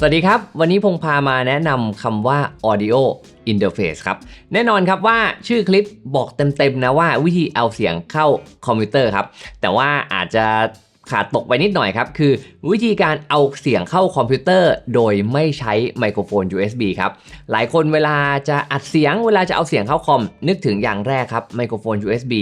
สวัสดีครับ วันนี้พงพามาแนะนำคำว่า audio interface ครับ แน่นอนครับว่าชื่อคลิปบอกเต็มๆนะว่าวิธีเอาเสียงเข้าคอมพิวเตอร์ครับ แต่ว่าอาจจะ ขาดตกไปนิดหน่อยครับ คือวิธีการเอาเสียงเข้าคอมพิวเตอร์ โดยไม่ใช้ไมโครโฟน USB ครับ หลายคนเวลาจะอัดเสียงเวลาจะเอาเสียงเข้าคอม นึกถึงอย่างแรกครับไมโครโฟน USB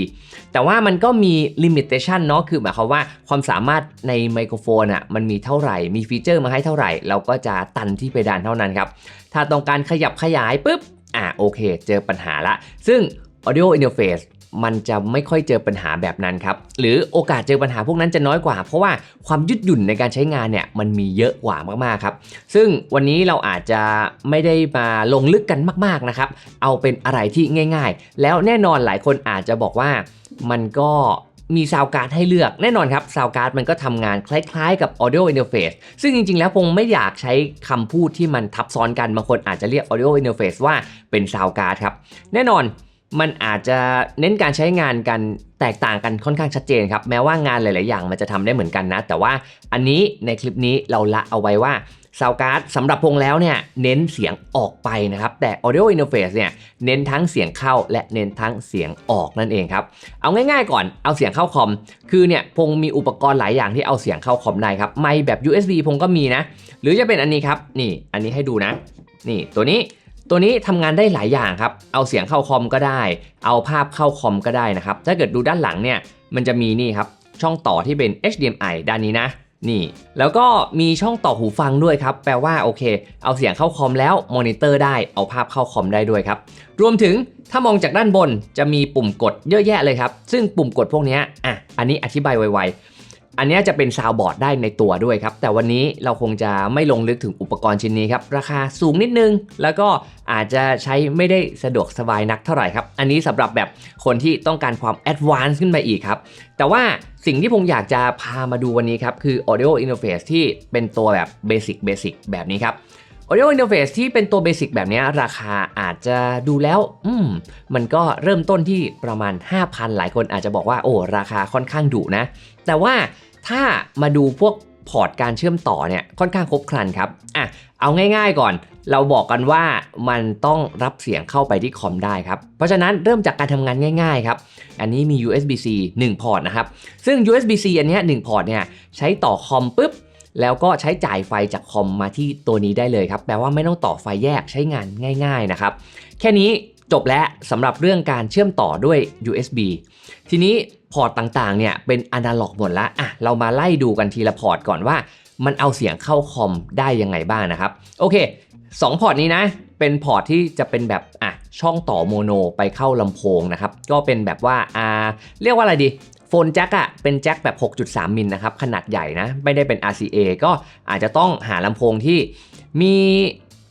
แต่ว่ามันก็มีลิมิต a t ชันเนาะคือหมายความว่าความสามารถในไมโครโฟนอะมันมีเท่าไหร่ มีฟีเจอร์มาให้เท่าไหร่ เราก็จะตันที่เพดานเท่านั้นครับถ้าต้องการขยับขยายปุ๊บอ่าโอเค เจอปัญหาละ ซึ่ง audio interface มันจะไม่ค่อยเจอปัญหาแบบนั้นครับ หรือโอกาสเจอปัญหาพวกนั้นจะน้อยกว่า เพราะว่าความยืดหยุ่นในการใช้งานเนี่ยมันมีเยอะกว่ามากๆครับ ซึ่งวันนี้เราอาจจะไม่ได้มาลงลึกกันมากๆนะครับ เอาเป็นอะไรที่ง่าย ๆ แล้วแน่นอนหลายคนอาจจะบอกว่ามันก็มีซาวการ์ดให้เลือกแน่นอนครับซาวการ์ดมันก็ทำงานคล้ายๆกับ audio interface ซึ่งจริงๆ แล้วคงไม่อยากใช้คำพูดที่มันทับซ้อนกันบางคนอาจจะเรียก audio interface ว่าเป็นซาวการ์ดครับ แน่นอน มันอาจจะเน้นการใช้งานกันแตกต่างกันค่อนข้างชัดเจนครับ แม้ว่างานหลาย ๆ อย่างมันจะทำได้เหมือนกันนะ แต่ว่าอันนี้ในคลิปนี้เราละเอาไว้ว่าซาวการ์ดสำหรับพงแล้วเนี่ยเน้นเสียงออกไปนะครับ แต่ audio interface เนี่ยเน้นทั้งเสียงเข้าและเน้นทั้งเสียงออกนั่นเองครับ เอาง่าย ๆ ก่อนเอาเสียงเข้าคอม คือเนี่ยพงมีอุปกรณ์หลายอย่างที่เอาเสียงเข้าคอมได้ครับ ไมค์แบบ USB พงก็มีนะ หรือจะเป็นอันนี้ครับ นี่อันนี้ให้ดูนะ นี่ตัวนี้ ตัวนี้ทำงานได้หลายอย่างครับ เอาเสียงเข้าคอมก็ได้ เอาภาพเข้าคอมก็ได้นะครับ ถ้าเกิดดูด้านหลังเนี่ยมันจะมีนี่ครับช่องต่อที่เป็น HDMI ด้านนี้นะนี่ แล้วก็มีช่องต่อหูฟังด้วยครับ แปลว่าโอเค เอาเสียงเข้าคอมแล้วมอนิเตอร์ได้ เอาภาพเข้าคอมได้ด้วยครับ รวมถึงถ้ามองจากด้านบนจะมีปุ่มกดเยอะแยะเลยครับ ซึ่งปุ่มกดพวกนี้อะ อันนี้อธิบายไวๆ อันนี้จะเป็นซาวบอร์ดได้ในตัวด้วยครับ แต่วันนี้เราคงจะไม่ลงลึกถึงอุปกรณ์ชิ้นนี้ครับ ราคาสูงนิดนึง แล้วก็อาจจะใช้ไม่ได้สะดวกสบายนักเท่าไหร่ครับ อันนี้สำหรับแบบคนที่ต้องการความแอดวานซ์ขึ้นไปอีกครับ แต่ว่าสิ่งที่ผมอยากจะพามาดูวันนี้ครับ คือ audio interface ที่เป็นตัวแบบเบสิกเบสิกแบบนี้ครับ audio interface ที่เป็นตัวเบสิกแบบนี้ราคาอาจจะดูแล้ว อืม มันก็เริ่มต้นที่ประมาณ 5,000 หลายคนอาจจะบอกว่าโอ้ราคาค่อนข้างดุนะ แต่ว่าถ้ามาดูพวกพอร์ตการเชื่อมต่อเนี่ยค่อนข้างครบครันครับอะเอาง่ายๆก่อน เราบอกกันว่ามันต้องรับเสียงเข้าไปที่คอมได้ครับ เพราะฉะนั้นเริ่มจากการทำงานง่ายๆครับ อันนี้มี USB-C 1 พอร์ตนะครับ ซึ่ง USB-C อันนี้1พอร์ตเนี่ยใช้ต่อคอมปุ๊บ แล้วก็ใช้จ่ายไฟจากคอมมาที่ตัวนี้ได้เลยครับ แปลว่าไม่ต้องต่อไฟแยกใช้งานง่าย ๆนะครับ แค่นี้จบแล้วสำหรับเรื่องการเชื่อมต่อด้วย USB ทีนี้พอร์ตต่างๆเนี่ยเป็นอนาล็อกหมดแล้วอะเรามาไล่ดูกันทีละพอร์ตก่อนว่า มันเอาเสียงเข้าคอมได้ยังไงบ้างนะครับ โอเค2พอร์ตนี้นะเป็นพอร์ตที่จะเป็นแบบอะช่องต่อโมโนไปเข้าลำโพงนะครับ ก็เป็นแบบว่าอ่าเรียกว่าอะไรดีโฟนแจ็คอะเป็นแจ็คแบบ 6.3 มิลนะครับ ขนาดใหญ่นะ ไม่ได้เป็น RCA ก็อาจจะต้องหาลำโพงที่มี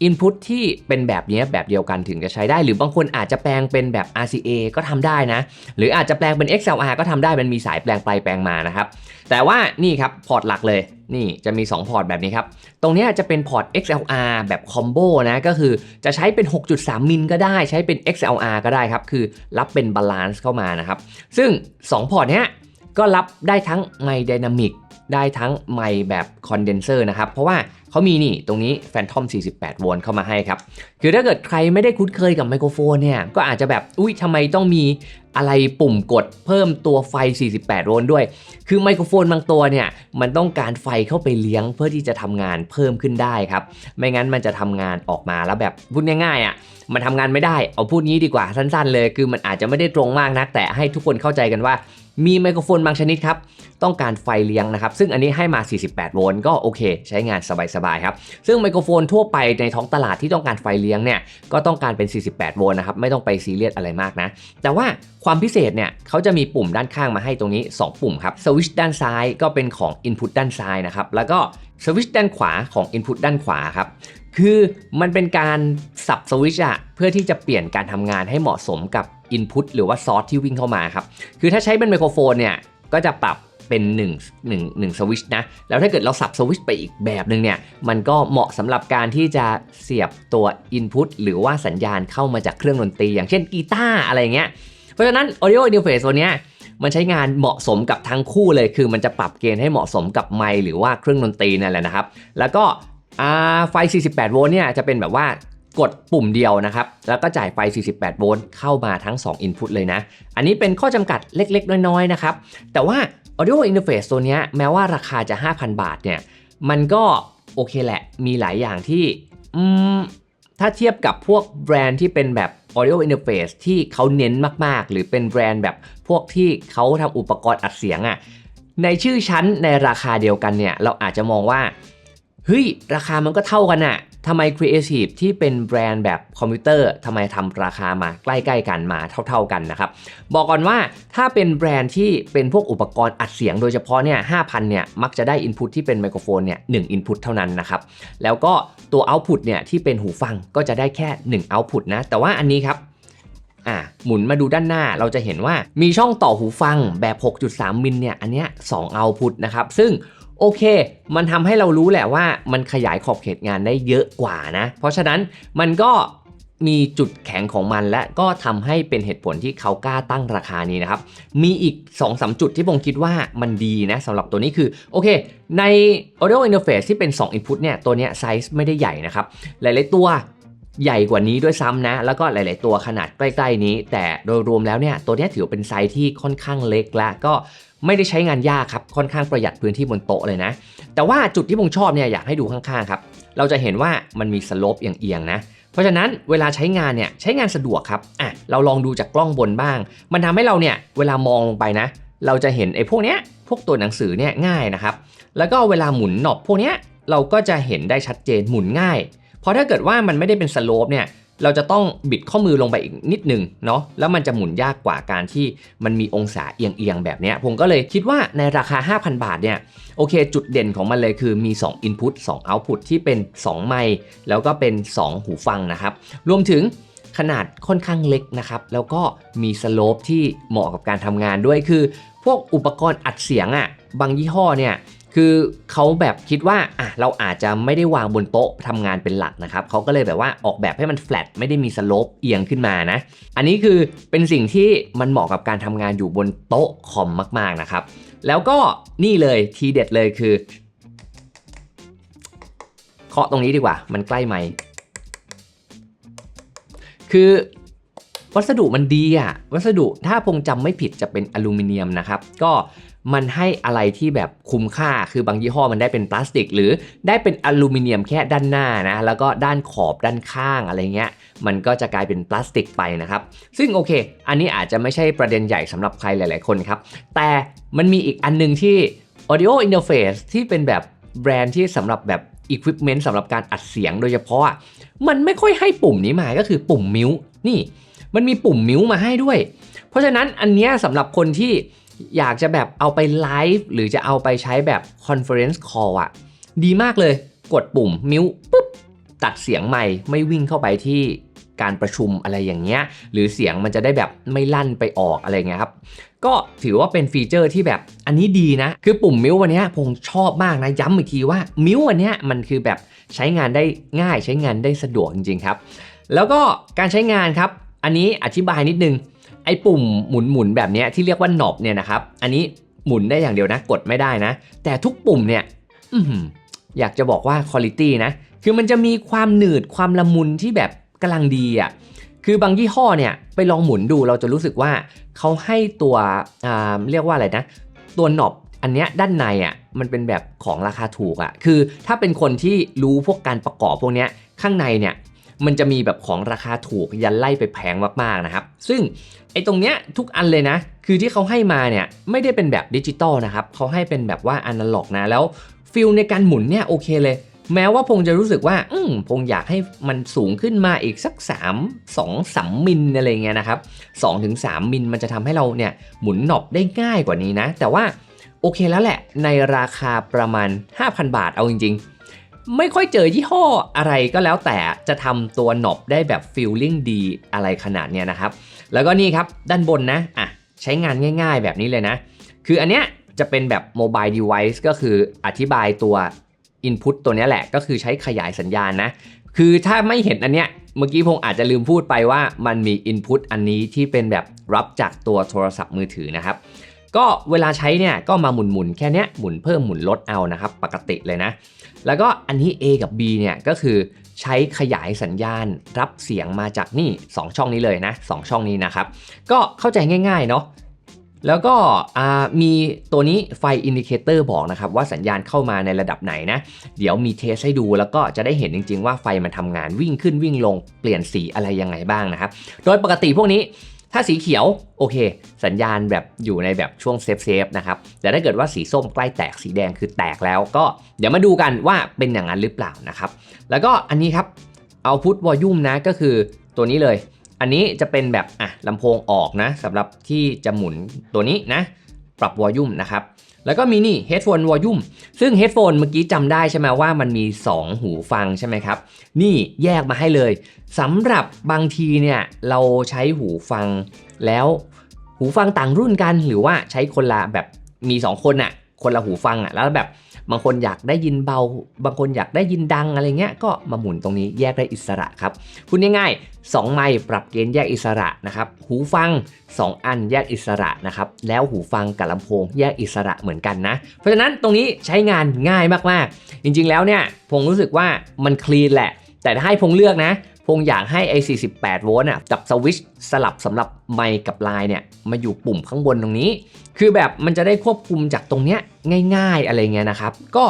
อินพุตที่เป็นแบบนี้แบบเดียวกันถึงจะใช้ได้ หรือบางคนอาจจะแปลงเป็นแบบ RCA ก็ทำได้นะ หรืออาจจะแปลงเป็น XLR ก็ทำได้มันมีสายแปลงไปแปลงมานะครับ แต่ว่านี่ครับพอร์ตหลักเลยนี่จะมี 2 พอร์ตแบบนี้ครับ ตรงนี้จะเป็นพอร์ต XLR แบบคอมโบนะ ก็คือจะใช้เป็น 6.3 มิลก็ได้ ใช้เป็น XLR ก็ได้ครับ คือรับเป็นบาลานซ์เข้ามานะครับ ซึ่ง 2 พอร์ตเนี้ยก็รับได้ทั้งไมค์ไดนามิก ได้ทั้งไมค์แบบคอนเดนเซอร์นะครับ เพราะว่าเขามีนี่ตรงนี้ Phantom 48 โวลต์เข้ามาให้ครับ คือถ้าเกิดใครไม่ได้คุ้นเคยกับไมโครโฟนเนี่ย ก็อาจจะแบบ อุ้ยทำไมต้องมีอะไรปุ่มกดเพิ่มตัวไฟ 48 โวลต์ด้วย คือไมโครโฟนบางตัวเนี่ย มันต้องการไฟเข้าไปเลี้ยงเพื่อที่จะทำงานเพิ่มขึ้นได้ครับ ไม่งั้นมันจะทำงานออกมาแล้วแบบพูดง่ายๆอะมันทำงานไม่ได้ เอาพูดงี้ดีกว่าสั้นๆ เลย คือมันอาจจะไม่ได้ตรงมากนัก แต่ให้ทุกคนเข้าใจกันว่า มีไมโครโฟนบางชนิดครับต้องการไฟเลี้ยงนะครับ ซึ่งอันนี้ให้มา 48 โวลต์ก็โอเค ใช้งานสบายๆครับ ซึ่งไมโครโฟนทั่วไปในท้องตลาดที่ต้องการไฟเลี้ยงเนี่ยก็ต้องการเป็น 48 โวลต์นะครับไม่ต้องไปซีเรียสอะไรมากนะ แต่ว่าความพิเศษเนี่ยเขาจะมีปุ่มด้านข้างมาให้ตรงนี้ 2 ปุ่มครับสวิชด้านซ้ายก็เป็นของ Input ด้านซ้ายนะครับแล้วก็สวิชด้านขวาของ Input ด้านขวาครับคือมันเป็นการสับสวิชอะเพื่อที่จะเปลี่ยนการทำงานให้เหมาะสมกับ Input หรือว่าซอสที่วิ่งเข้ามาครับ คือถ้าใช้เป็นไมโครโฟนเนี่ยก็จะปรับเป็น1 1 1สวิชนะ แล้วถ้าเกิดเราสับสวิชไปอีกแบบหนึ่งเนี่ย มันก็เหมาะสำหรับการที่จะเสียบตัว Input หรือว่าสัญญาณเข้ามาจากเครื่องดนตรี อย่างเช่นกีตาร์อะไรเงี้ย เพราะฉะนั้น audio interface ตัวเนี้ยมันใช้งานเหมาะสมกับทั้งคู่เลย คือมันจะปรับเกณฑ์ให้เหมาะสมกับไมค์หรือว่าเครื่องดนตรีนั่นแหละนะครับ แล้วก็อ่าไฟ 48 โวลต์เนี่ยจะเป็นแบบว่า กดปุ่มเดียวนะครับ แล้วก็จ่ายไฟ 48 โวลต์เข้ามาทั้ง 2 Input เลยนะ อันนี้เป็นข้อจำกัดเล็กๆ น้อยๆ นะครับ แต่ว่า Audio Interface ตัวนี้แม้ว่าราคาจะ 5,000 บาทเนี่ย มันก็โอเคแหละ มีหลายอย่างที่ ถ้าเทียบกับพวกแบรนด์ที่เป็นแบบ Audio Interface ที่เขาเน้นมากๆ หรือเป็นแบรนด์แบบพวกที่เขาทำอุปกรณ์อัดเสียงอะ่ะ ในชื่อชั้นในราคาเดียวกันเนี่ย เราอาจจะมองว่า เฮ้ย ราคามันก็เท่ากันอะ ทำไม Creative ที่เป็นแบรนด์แบบคอมพิวเตอร์ทำไมทำราคามาใกล้ๆกันมาเท่า ๆกันนะครับ บอกก่อนว่าถ้าเป็นแบรนด์ที่เป็นพวกอุปกรณ์อัดเสียงโดยเฉพาะเนี่ย5,000เนี่ยมักจะได้อินพุตที่เป็นไมโครโฟนเนี่ย1อินพุตเท่านั้นนะครับ แล้วก็ตัวเอาต์พุตเนี่ยที่เป็นหูฟังก็จะได้แค่1เอาต์พุตนะ แต่ว่าอันนี้ครับอ่าหมุนมาดูด้านหน้าเราจะเห็นว่ามีช่องต่อหูฟังแบบ 6.3 มิลเนี่ยอันเนี้ย2เอาพุตนะครับ ซึ่ง โอเค มันทำให้เรารู้แหละว่ามันขยายขอบเขตงานได้เยอะกว่านะ เพราะฉะนั้นมันก็มีจุดแข็งของมันและก็ทำให้เป็นเหตุผลที่เขากล้าตั้งราคานี้นะครับ มีอีก2-3จุดที่ผมคิดว่ามันดีนะสำหรับตัวนี้คือ โอเค ใน audio interface ที่เป็น 2 input เนี่ย ตัวเนี้ยไซส์ไม่ได้ใหญ่นะครับ หลาย ๆ ตัวใหญ่กว่านี้ด้วยซ้ำนะ แล้วก็หลาย ๆ ตัวขนาดใกล้ ๆ นี้ แต่โดยรวมแล้วเนี่ย ตัวนี้ถือเป็นไซส์ที่ค่อนข้างเล็กและก็ ไม่ได้ใช้งานยากครับ ค่อนข้างประหยัดพื้นที่บนโต๊ะเลยนะ แต่ว่าจุดที่ผมชอบเนี่ยอยากให้ดูข้างๆครับ เราจะเห็นว่ามันมีสโลปเอียงๆนะ เพราะฉะนั้นเวลาใช้งานเนี่ยใช้งานสะดวกครับ อะเราลองดูจากกล้องบนบ้าง มันทำให้เราเนี่ยเวลามองลงไปนะ เราจะเห็นไอ้พวกเนี้ยพวกตัวหนังสือเนี่ยง่ายนะครับ แล้วก็เวลาหมุนหนอบพวกเนี้ยเราก็จะเห็นได้ชัดเจนหมุนง่าย เพราะถ้าเกิดว่ามันไม่ได้เป็นสโลปเนี่ย เราจะต้องบิดข้อมือลงไปอีกนิดหนึ่งเนาะแล้วมันจะหมุนยากกว่าการที่มันมีองศาเอียงๆแบบนี้ผมก็เลยคิดว่าในราคา 5,000 บาทเนี่ยโอเค จุดเด่นของมันเลยคือมี 2 Input 2 Output ที่เป็น 2 ไมค์แล้วก็เป็น 2 หูฟังนะครับ รวมถึงขนาดค่อนข้างเล็กนะครับ แล้วก็มีสโลปที่เหมาะกับการทำงานด้วยคือ พวกอุปกรณ์อัดเสียงอะ่ะบางยี่ห้อเนี่ย คือเขาแบบคิดว่าอะเราอาจจะไม่ได้วางบนโต๊ะทำงานเป็นหลักนะครับเขาก็เลยแบบว่าออกแบบให้มันแฟลตไม่ได้มีสโลปเอียงขึ้นมานะ อันนี้คือเป็นสิ่งที่มันเหมาะกับการทำงานอยู่บนโต๊ะคอมมากๆนะครับ แล้วก็นี่เลยทีเด็ดเลยคือเคาะตรงนี้ดีกว่า มันใกล้ไหมค์คือวัสดุมันดีอะวัสดุถ้าพงจำไม่ผิดจะเป็นอลูมิเนียมนะครับ ก็ มันให้อะไรที่แบบคุ้มค่า คือบางยี่ห้อมันได้เป็นพลาสติก หรือได้เป็นอลูมิเนียมแค่ด้านหน้านะ แล้วก็ด้านขอบด้านข้างอะไรเงี้ย มันก็จะกลายเป็นพลาสติกไปนะครับ ซึ่งโอเค อันนี้อาจจะไม่ใช่ประเด็นใหญ่สำหรับใครหลาย ๆ คนครับ แต่มันมีอีกอันหนึงที่ audio interface ที่เป็นแบบแบรนด์ที่สำหรับแบบ equipment สำหรับการอัดเสียงโดยเฉพาะอะมันไม่ค่อยให้ปุ่มนี้มาก็คือปุ่มมิวนี่ มันมีปุ่มมิวมาให้ด้วย เพราะฉะนั้นอันเนี้ยสำหรับคนที่ อยากจะแบบเอาไปไลฟ์หรือจะเอาไปใช้แบบ conference call อะดีมากเลยกดปุ่มมิวปุ๊บตัดเสียงใหม่ไม่วิ่งเข้าไปที่การประชุมอะไรอย่างเงี้ยหรือเสียงมันจะได้แบบไม่ลั่นไปออกอะไรเงี้ยครับก็ถือว่าเป็นฟีเจอร์ที่แบบอันนี้ดีนะ คือปุ่มมิววันนี้ผมชอบมากนะ ย้ำอีกทีว่ามิววันนี้มันคือแบบใช้งานได้ง่ายใช้งานได้สะดวกจริงๆครับ แล้วก็การใช้งานครับ อันนี้อธิบายนิดนึง ไอ้ปุ่มหมุนหมุนแบบนี้ที่เรียกว่าหนอบเนี่ยนะครับ อันนี้หมุนได้อย่างเดียวนะ กดไม่ได้นะ แต่ทุกปุ่มเนี่ยอยากจะบอกว่าคุณภาพนะ คือมันจะมีความหนืดความละมุนที่แบบกำลังดีอะ คือบางยี่ห้อเนี่ยไปลองหมุนดูเราจะรู้สึกว่าเขาให้ตัวอ่าเรียกว่าอะไรนะ ตัวหนอบอันเนี้ยด้านในอะมันเป็นแบบของราคาถูกอะ คือถ้าเป็นคนที่รู้พวกการประกอบพวกเนี้ยข้างในเนี่ย มันจะมีแบบของราคาถูกยันไล่ไปแพงมากๆนะครับ ซึ่งไอ้ตรงเนี้ยทุกอันเลยนะ คือที่เขาให้มาเนี่ยไม่ได้เป็นแบบดิจิตอลนะครับเขาให้เป็นแบบว่าอนาล็อกนะแล้วฟิลในการหมุนเนี่ยโอเคเลย แม้ว่าพงจะรู้สึกว่า อืมพงอยากให้มันสูงขึ้นมาอีกสัก 3 2 3มิลอะไรเงี้ยนะครับ2ถึง3มิลมันจะทำให้เราเนี่ยหมุนหนอบได้ง่ายกว่านี้นะ แต่ว่าโอเคแล้วแหละในราคาประมาณ 5,000 บาทเอาจริงๆ ไม่ค่อยเจอยี่ห้ออะไรก็แล้วแต่จะทำตัวหนบได้แบบฟีลลิ่งดีอะไรขนาดเนี้ยนะครับ แล้วก็นี่ครับด้านบนนะอะใช้งานง่ายๆแบบนี้เลยนะ คืออันเนี้ยจะเป็นแบบโมบายเดเวิ์ก็คืออธิบายตัว Input ตัวนี้แหละก็คือใช้ขยายสัญญาณนะ คือถ้าไม่เห็นอันเนี้ยเมื่อกี้พงอาจจะลืมพูดไปว่ามันมี Input อันนี้ที่เป็นแบบรับจากตัวโทรศัพท์มือถือนะครับ ก็เวลาใช้เนี่ยก็มาหมุนๆแค่เนี้ยหมุนเพิ่มหมุนลดเอานะครับ ปกติเลยนะ แล้วก็อันนี้ A กับ B เนี่ยก็คือใช้ขยายสัญญาณรับเสียงมาจากนี่ 2 ช่องนี้เลยนะ 2 ช่องนี้นะครับ ก็เข้าใจง่ายๆเนาะแล้วก็มีตัวนี้ไฟอินดิเคเตอร์บอกนะครับว่าสัญญาณเข้ามาในระดับไหนนะ เดี๋ยวมีเทสให้ดูแล้วก็จะได้เห็นจริง ๆ ว่าไฟมันทำงานวิ่งขึ้นวิ่งลงเปลี่ยนสีอะไรยังไงบ้างนะครับ โดยปกติพวกนี้ ถ้าสีเขียวโอเค สัญญาณแบบอยู่ในแบบช่วงเซฟเซฟนะครับ แต่ถ้าเกิดว่าสีส้มใกล้แตกสีแดงคือแตกแล้วก็เดี๋ยวมาดูกันว่าเป็นอย่างนั้นหรือเปล่านะครับ แล้วก็อันนี้ครับเอาพุทวอลุ่มนะก็คือตัวนี้เลย อันนี้จะเป็นแบบอะลำโพงออกนะสำหรับที่จะหมุนตัวนี้นะ ปรับวอลลุ่มนะครับ แล้วก็มีนี่ headphone volume ซึ่ง headphone เมื่อกี้จำได้ใช่ไหมว่ามันมี 2 หูฟังใช่ไหมครับ นี่แยกมาให้เลยสำหรับบางทีเนี่ยเราใช้หูฟังแล้วหูฟังต่างรุ่นกัน หรือว่าใช้คนละแบบมี 2 คนอะคนละหูฟังอะแล้วแบบ บางคนอยากได้ยินเบา บางคนอยากได้ยินดังอะไรเงี้ยก็มาหมุนตรงนี้แยกได้อิสระครับพูดง่ายๆ2ไมค์ปรับเกณฑ์แยกอิสระนะครับหูฟัง 2 อันแยกอิสระนะครับแล้วหูฟังกับลำโพงแยกอิสระเหมือนกันนะ เพราะฉะนั้นตรงนี้ใช้งานง่ายมากๆ จริงๆแล้วเนี่ยพงรู้สึกว่ามันคลีนแหละ แต่ถ้าให้พงเลือกนะพงอยากให้ไอ้48 โวลต์อะกับสวิชสลับสำหรับไมค์กับไลน์เนี่ยมาอยู่ปุ่มข้างบนตรงนี้ คือแบบมันจะได้ควบคุมจากตรงเนี้ย ง่ายๆอะไรเงี้ยนะครับ ก็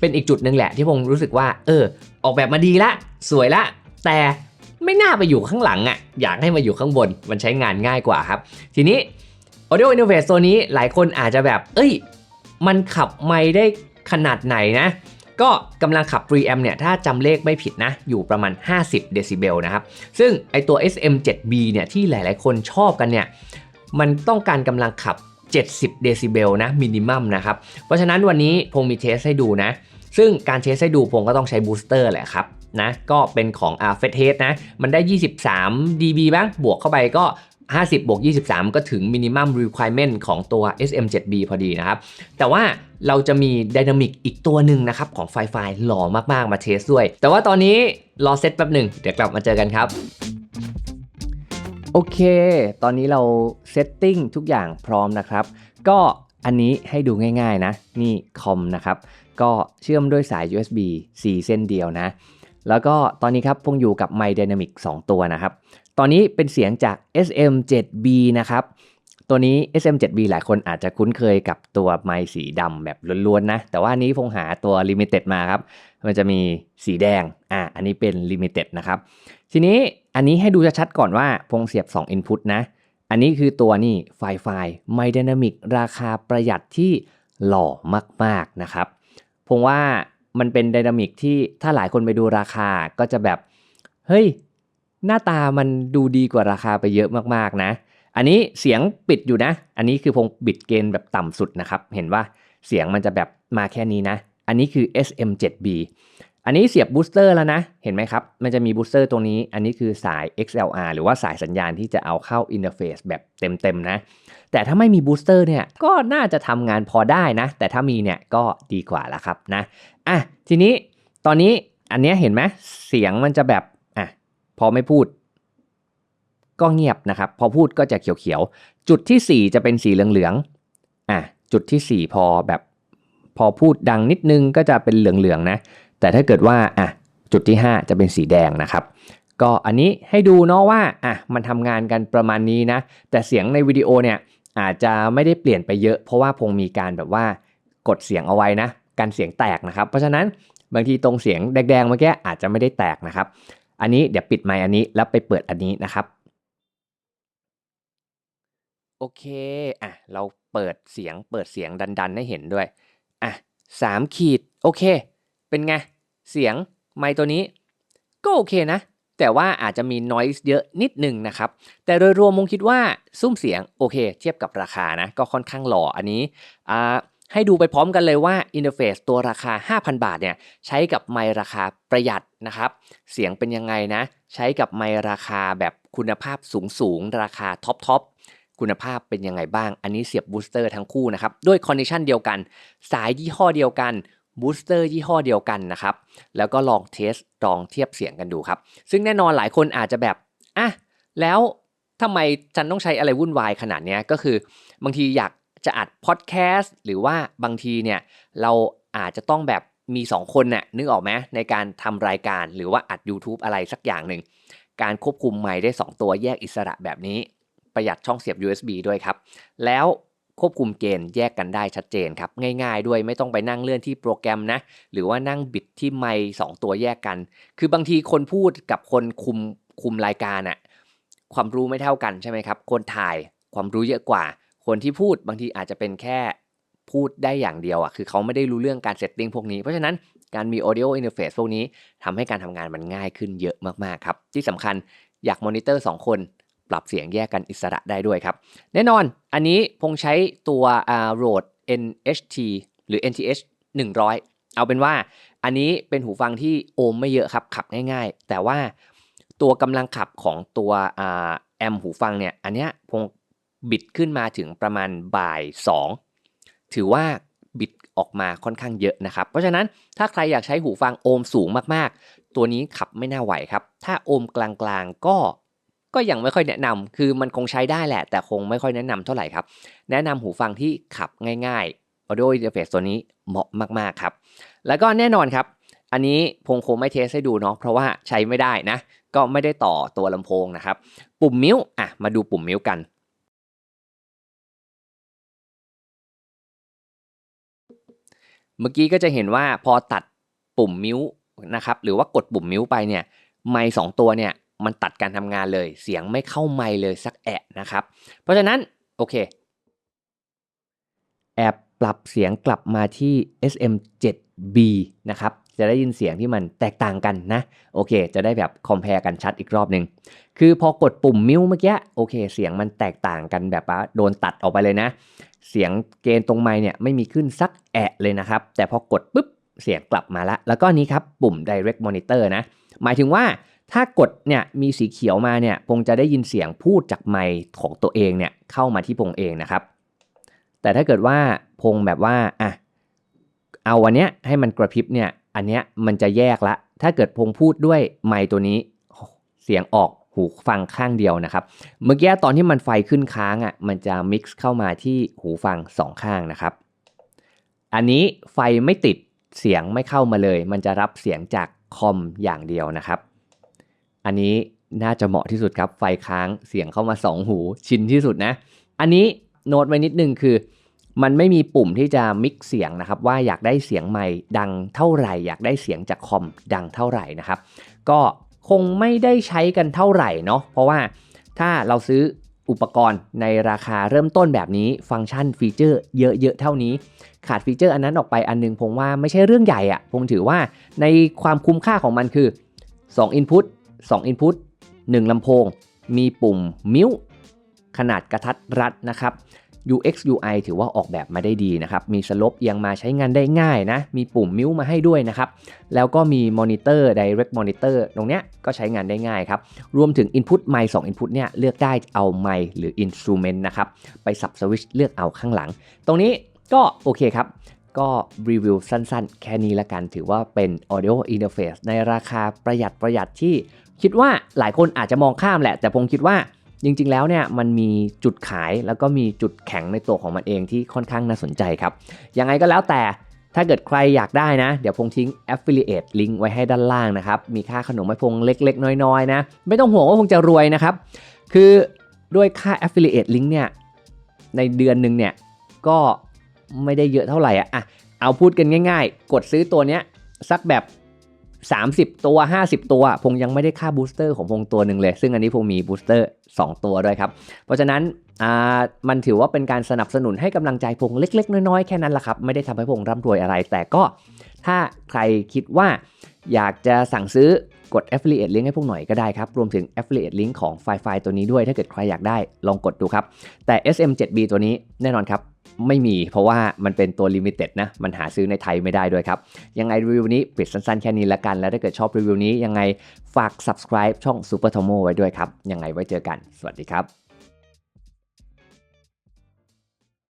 เป็นอีกจุดหนึ่งแหละที่พงรู้สึกว่า เออ ออกแบบมาดีละ สวยละ แต่ไม่น่าไปอยู่ข้างหลังอะ อยากให้มาอยู่ข้างบน มันใช้งานง่ายกว่าครับ ทีนี้ Audio Interface ตัวนี้หลายคนอาจจะแบบ เอ้ย มันขับไมค์ได้ขนาดไหนนะ ก็กำลังขับ preamp เนี่ย ถ้าจำเลขไม่ผิดนะ อยู่ประมาณ 50 เดซิเบลนะครับ ซึ่งไอตัว SM7B เนี่ย ที่หลาย ๆ คนชอบกันเนี่ย มันต้องการกำลังขับ 70 เดซิเบลนะมินิมัมนะครับ เพราะฉะนั้นวันนี้พงมีเทสให้ดูนะ ซึ่งการเทสให้ดูพงก็ต้องใช้บูสเตอร์แหละครับนะก็เป็นของ a f e t e s t นะ มันได้ 23 dB บ้างบวกเข้าไปก็ 50บวก23 ก็ถึง minimum requirement ของตัว SM7B พอดีนะครับ แต่ว่าเราจะมี Dynamic อีกตัวหนึ่งนะครับ ของไฟไฟหล่อมาก ๆ มาเทสด้วย แต่ว่าตอนนี้รอเซตแป๊บหนึ่งเดี๋ยวกลับมาเจอกันครับ โอเค ตอนนี้เราเซตติ้งทุกอย่างพร้อมนะครับ ก็อันนี้ให้ดูง่ายๆนะ นี่คอมนะครับ ก็เชื่อมด้วยสาย USB 4 เส้นเดียวนะ แล้วก็ตอนนี้ครับพงอยู่กับ My Dynamic 2 ตัวนะครับ ตอนนี้เป็นเสียงจาก SM7B นะครับ ตัวนี้ SM7B หลายคนอาจจะคุ้นเคยกับตัวไมค์สีดำแบบล้วนๆนะ แต่ว่านี้พงหาตัว Limited มาครับ มันจะมีสีแดง อ่า อันนี้เป็น Limited นะครับ ทีนี้อันนี้ให้ดูชัดๆก่อนว่าพงเสียบ 2 Input นะ อันนี้คือตัวนี่ไฟไฟ My Dynamic ราคาประหยัดที่หล่อมากๆนะครับ พงว่ามันเป็นไดนามิกที่ถ้าหลายคนไปดูราคาก็จะแบบ เฮ้ย หน้าตามันดูดีกว่าราคาไปเยอะมากๆนะ อันนี้เสียงปิดอยู่นะ อันนี้คือพงบิดเกณฑ์แบบต่ำสุดนะครับ เห็นว่าเสียงมันจะแบบมาแค่นี้นะ อันนี้คือ SM7B อันนี้เสียบบูสเตอร์แล้วนะ เห็นไหมครับ มันจะมีบูสเตอร์ตรงนี้ อันนี้คือสาย XLR หรือว่าสายสัญญาณที่จะเอาเข้าอินเทอร์เฟซแบบเต็มๆนะ แต่ถ้าไม่มีบูสเตอร์เนี่ย ก็น่าจะทำงานพอได้นะ แต่ถ้ามีเนี่ยก็ดีกว่าละครับนะ อะ ทีนี้ตอนนี้อันนี้เห็นไหมเสียงมันจะแบบ อะ พอไม่พูด ก็เงียบนะครับ พอพูดก็จะเขียวๆ จุดที่ 4 จะเป็นสีเหลืองๆ อะ จุดที่ 4 พอแบบ พอพูดดังนิดนึงก็จะเป็นเหลืองๆนะ แต่ถ้าเกิดว่าอะจุดที่ 5 จะเป็นสีแดงนะครับ ก็อันนี้ให้ดูเนาะว่าอะมันทำงานกันประมาณนี้นะ แต่เสียงในวิดีโอเนี่ยอาจจะไม่ได้เปลี่ยนไปเยอะ เพราะว่าพงมีการแบบว่ากดเสียงเอาไว้นะกันเสียงแตกนะครับ เพราะฉะนั้นบางทีตรงเสียงแดงๆเมื่อกี้อาจจะไม่ได้แตกนะครับ อันนี้เดี๋ยวปิดไมค์อันนี้แล้วไปเปิดอันนี้นะครับโอเคอะเราเปิดเสียงเปิดเสียงดันๆให้เห็นด้วย อะสามขีดโอเค เป็นไง เสียงไมตัวนี้ ก็โอเคนะ แต่ว่าอาจจะมี noise เยอะนิดหนึ่งนะครับ แต่โดยรวมมงคิดว่าซุ้มเสียงโอเค เทียบกับราคานะ ก็ค่อนข้างหล่ออันนี้อ่าให้ดูไปพร้อมกันเลยว่าอินเทอร์เฟซตัวราคา 5,000 บาทเนี่ยใช้กับไมราคาประหยัดนะครับ เสียงเป็นยังไงนะ ใช้กับไมราคาแบบคุณภาพสูงสูงๆราคาท็อปทอป คุณภาพเป็นยังไงบ้าง อันนี้เสียบบูสเตอร์ทั้งคู่นะครับ ด้วยคอนดิชันเดียวกัน สายยี่ห้อเดียวกันบูสเตอร์ยี่ห้อเดียวกันนะครับ แล้วก็ลองเทสลองเทียบเสียงกันดูครับ ซึ่งแน่นอนหลายคนอาจจะแบบอะแล้วทำไมฉันต้องใช้อะไรวุ่นวายขนาดเนี้ยก็คือ บางทีอยากจะอัดพอดแคสต์หรือว่าบางทีเนี่ยเราอาจจะต้องแบบมี 2 คนน่ะนึกออกไหมในการทำรายการหรือว่าอัด YouTube อะไรสักอย่างหนึ่ง การควบคุมไมค์ได้ 2 ตัวแยกอิสระแบบนี้ ประหยัดช่องเสียบ USB ด้วยครับ แล้วควบคุมเกณฑ์แยกกันได้ชัดเจนครับ ง่ายๆด้วยไม่ต้องไปนั่งเลื่อนที่โปรแกรมนะ หรือว่านั่งบิดที่ไมค์สตัวแยกกัน คือบางทีคนพูดกับคนคุมคุมรายการอะความรู้ไม่เท่ากันใช่ไหมครับ คนถ่ายความรู้เยอะกว่า คนที่พูดบางทีอาจจะเป็นแค่พูดได้อย่างเดียวอะ คือเขาไม่ได้รู้เรื่องการเซตติ้งพวกนี้ เพราะฉะนั้นการมี audio interface พวกนี้ทำให้การทำงานมันง่ายขึ้นเยอะมาก ๆ ครับ ที่สำคัญอยากมอนิเตอร์2คน ปรับเสียงแยกกันอิสระได้ด้วยครับ แน่นอนอันนี้พงใช้ตัว Rode NHT หรือ NTH 100 เอาเป็นว่าอันนี้เป็นหูฟังที่โอมไม่เยอะครับ ขับง่ายๆ แต่ว่าตัวกำลังขับของตัวแอมหูฟังเนี่ยอันเนี้ยพงบิดขึ้นมาถึงประมาณบ่าย 2 ถือว่าบิดออกมาค่อนข้างเยอะนะครับ เพราะฉะนั้นถ้าใครอยากใช้หูฟังโอมสูงมากๆ ตัวนี้ขับไม่น่าไหวครับ ถ้าโอมกลางๆก็ ก็ยังไม่ค่อยแนะนำคือมันคงใช้ได้แหละ แต่คงไม่ค่อยแนะนำเท่าไหร่ครับ แนะนำหูฟังที่ขับง่ายๆ Audio Interface ตัวนี้เหมาะมากๆครับ แล้วก็แน่นอนครับ อันนี้พงคงไม่เทสให้ดูเนาะ เพราะว่าใช้ไม่ได้นะ ก็ไม่ได้ต่อตัวลำโพงนะครับ ปุ่มมิวอะ มาดูปุ่มมิวกัน เมื่อกี้ก็จะเห็นว่าพอตัดปุ่มมิวนะครับ หรือว่ากดปุ่มมิวไปเนี่ย ไมค์สตัวเนี่ย มันตัดการทำงานเลย เสียงไม่เข้าไมเลยสักแอะนะครับ เพราะฉะนั้นโอเค แอบปรับเสียงกลับมาที่ SM7B นะครับจะได้ยินเสียงที่มันแตกต่างกันนะโอเค จะได้แบบคอมเพลกันชัดอีกรอบหนึ่งคือพอกดปุ่มมิวเมื่อกี้โอเค เสียงมันแตกต่างกันแบบว่าโดนตัดออกไปเลยนะ เสียงเกณฑ์ตรงไมค์เนี่ยไม่มีขึ้นสักแอะเลยนะครับ แต่พอกดปุ๊บเสียงกลับมาละแล้วก็นี้ครับปุ่ม direct monitor นะ หมายถึงว่า ถ้ากดเนี่ยมีสีเขียวมาเนี่ยพงจะได้ยินเสียงพูดจากไมค์ของตัวเองเนี่ยเข้ามาที่พงเองนะครับ แต่ถ้าเกิดว่าพงแบบว่าอะเอาอันเนี้ยให้มันกระพริบเนี่ยอันเนี้ยมันจะแยกละ ถ้าเกิดพงพูดด้วยไมค์ตัวนี้เสียงออกหูฟังข้างเดียวนะครับ เมื่อกี้ตอนที่มันไฟขึ้นค้างอะมันจะมิกซ์เข้ามาที่หูฟังสองข้างนะครับ อันนี้ไฟไม่ติดเสียงไม่เข้ามาเลย มันจะรับเสียงจากคอมอย่างเดียวนะครับ อันนี้น่าจะเหมาะที่สุดครับ ไฟค้างเสียงเข้ามา 2 หูชินที่สุดนะ อันนี้โน้ตไว้นิดนึงคือ มันไม่มีปุ่มที่จะมิกเสียงนะครับ ว่าอยากได้เสียงใหม่ดังเท่าไหร่ อยากได้เสียงจากคอมดังเท่าไหร่นะครับ ก็คงไม่ได้ใช้กันเท่าไหร่เนาะเพราะว่าถ้าเราซื้ออุปกรณ์ในราคาเริ่มต้นแบบนี้ฟังก์ชันฟีเจอร์เยอะๆเท่านี้ ขาดฟีเจอร์อันนั้นออกไปอันนึงผมว่าไม่ใช่เรื่องใหญ่อะผมถือว่าในความคุ้มค่าของมันคือ 2 Input 2 Input 1ลำโพง มีปุ่มมิวขนาดกระทัดรัดนะครับ UX UI ถือว่าออกแบบมาได้ดีนะครับ มีสลบยังมาใช้งานได้ง่ายนะ มีปุ่มมิวมาให้ด้วยนะครับ แล้วก็มีมอนิเตอร์ Direct Monitor ตรงเนี้ยก็ใช้งานได้ง่ายครับ รวมถึง Input ไมค์2 Input เนี่ยเลือกได้เอาไมค์หรือ Instrument นะครับ ไปสับสวิตช์เลือกเอาข้างหลัง ตรงนี้ก็โอเคครับ ก็รีวิวสั้นๆ แค่นี้ละกัน ถือว่าเป็น Audio Interface ในราคาประหยัดประหยัดที่ คิดว่าหลายคนอาจจะมองข้ามแหละ แต่ผมคิดว่าจริงๆ แล้วเนี่ยมันมีจุดขายแล้วก็มีจุดแข็งในตัวของมันเองที่ค่อนข้างน่าสนใจครับ ยังไงก็แล้วแต่ถ้าเกิดใครอยากได้นะ เดี๋ยวพงทิ้ง affiliate link ไว้ให้ด้านล่างนะครับ มีค่าขนมไม้พงเล็กๆ น้อยๆ นะ ไม่ต้องห่วงว่าพงจะรวยนะครับ คือด้วยค่า affiliate link เนี่ยในเดือนหนึ่งเนี่ยก็ไม่ได้เยอะเท่าไหร่อะเอาพูดกันง่าย ๆ กดซื้อตัวเนี้ยสักแบบ 30 ตัว 50 ตัว พงยังไม่ได้ค่าบูสเตอร์ของพงตัวหนึ่งเลย ซึ่งอันนี้พงมีบูสเตอร์ 2 ตัวด้วยครับ เพราะฉะนั้นมันถือว่าเป็นการสนับสนุนให้กำลังใจพงเล็ก ๆ น้อยๆ แค่นั้นแหละครับ ไม่ได้ทำให้พงร่ำรวยอะไร แต่ก็ถ้าใครคิดว่าอยากจะสั่งซื้อกด affiliate link ให้พวกหน่อยก็ได้ครับ รวมถึง affiliate link ของไฟไฟตัวนี้ด้วย ถ้าเกิดใครอยากได้ลองกดดูครับ แต่ SM7B ตัวนี้แน่นอนครับ ไม่มีเพราะว่ามันเป็นตัวลิมิเต็ดนะ มันหาซื้อในไทยไม่ได้ด้วยครับ ยังไงรีวิวนี้ปิดสั้นๆแค่นี้ละกัน แล้วถ้าเกิดชอบรีวิวนี้ยังไงฝาก subscribe ช่อง Super Tomo ไว้ด้วยครับ ยังไงไว้เจอกัน สวัสดีครับ